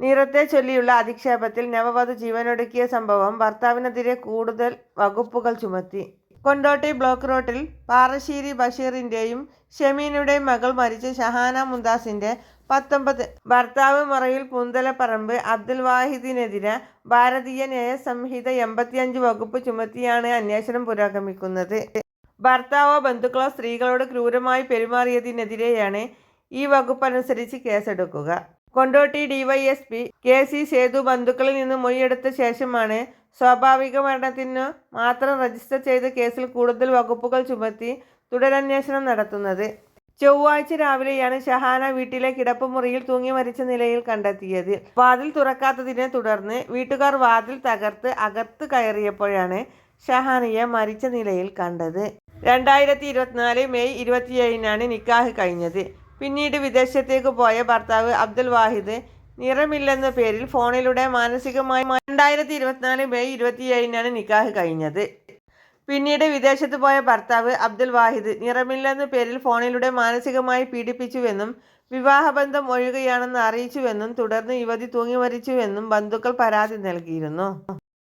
നിറത്തെ ചൊല്ലിയുള്ള അധിക്ഷേപത്തിൽ നവവധു ജീവനൊടുക്കിയ സംഭവം ഭർത്താവിനെതിരെ കൂടുതൽ വകുപ്പുകൾ ചുമത്തി. കൊണ്ടോട്ടി ബ്ലോക്ക് റോഡിൽ പാറശ്ശേരി ബഷീറിന്റെയും ഷെമീനുടെയും മകൾ മരിച്ച ഷഹാന മുന്താസിന്റെ പത്തൊമ്പത്. ഭർത്താവ് മുറയിൽ പൂന്തലപ്പറമ്പ് അബ്ദുൽ വാഹിദിനെതിരെ ഭാരതീയ ന്യായ സംഹിത എൺപത്തിയഞ്ച് വകുപ്പ് ചുമത്തിയാണ് അന്വേഷണം പുരോഗമിക്കുന്നത്. ഭർത്താവോ ബന്ധുക്കളോ സ്ത്രീകളോട് ക്രൂരമായി പെരുമാറിയതിനെതിരെയാണ് ഈ വകുപ്പനുസരിച്ച് കേസെടുക്കുക. Kondotty DYSP K. C. Sethu ബന്ധുക്കളിൽ നിന്ന് മൊഴിയെടുത്ത ശേഷമാണ് സ്വാഭാവിക മരണത്തിനു മാത്രം രജിസ്റ്റർ ചെയ്ത കേസിൽ കൂടുതൽ വകുപ്പുകൾ ചുമത്തി തുടരന്വേഷണം നടത്തുന്നത്. ചൊവ്വാഴ്ച രാവിലെയാണ് ഷഹാന വീട്ടിലെ കിടപ്പുമുറിയിൽ തൂങ്ങി മരിച്ച നിലയിൽ കണ്ടെത്തിയത്. വാതിൽ തുറക്കാത്തതിനെ തുടർന്ന് വീട്ടുകാർ വാതിൽ തകർത്ത് അകത്ത് കയറിയപ്പോഴാണ് ഷഹാനയെ മരിച്ച നിലയിൽ കണ്ടത്. രണ്ടായിരത്തി ഇരുപത്തിനാല് മെയ് ഇരുപത്തിയേഴിനാണ് നിക്കാഹ് കഴിഞ്ഞത്. പിന്നീട് വിദേശത്തേക്ക് പോയ ഭർത്താവ് അബ്ദുൽ വാഹിദ് നിറമില്ലെന്ന പേരിൽ ഫോണിലൂടെ മാനസികമായി രണ്ടായിരത്തി ഇരുപത്തിനാല് മെയ് ഇരുപത്തിയേഴിനാണ് നിക്കാഹ് കഴിഞ്ഞത്. പിന്നീട് വിദേശത്ത് പോയ ഭർത്താവ് അബ്ദുൽ വാഹിദ് നിറമില്ലെന്ന പേരിൽ ഫോണിലൂടെ മാനസികമായി പീഡിപ്പിച്ചുവെന്നും വിവാഹബന്ധം ഒഴുകുകയാണെന്ന് അറിയിച്ചുവെന്നും തുടർന്ന് യുവതി തൂങ്ങി മരിച്ചുവെന്നും ബന്ധുക്കൾ പരാതി നൽകിയിരുന്നു.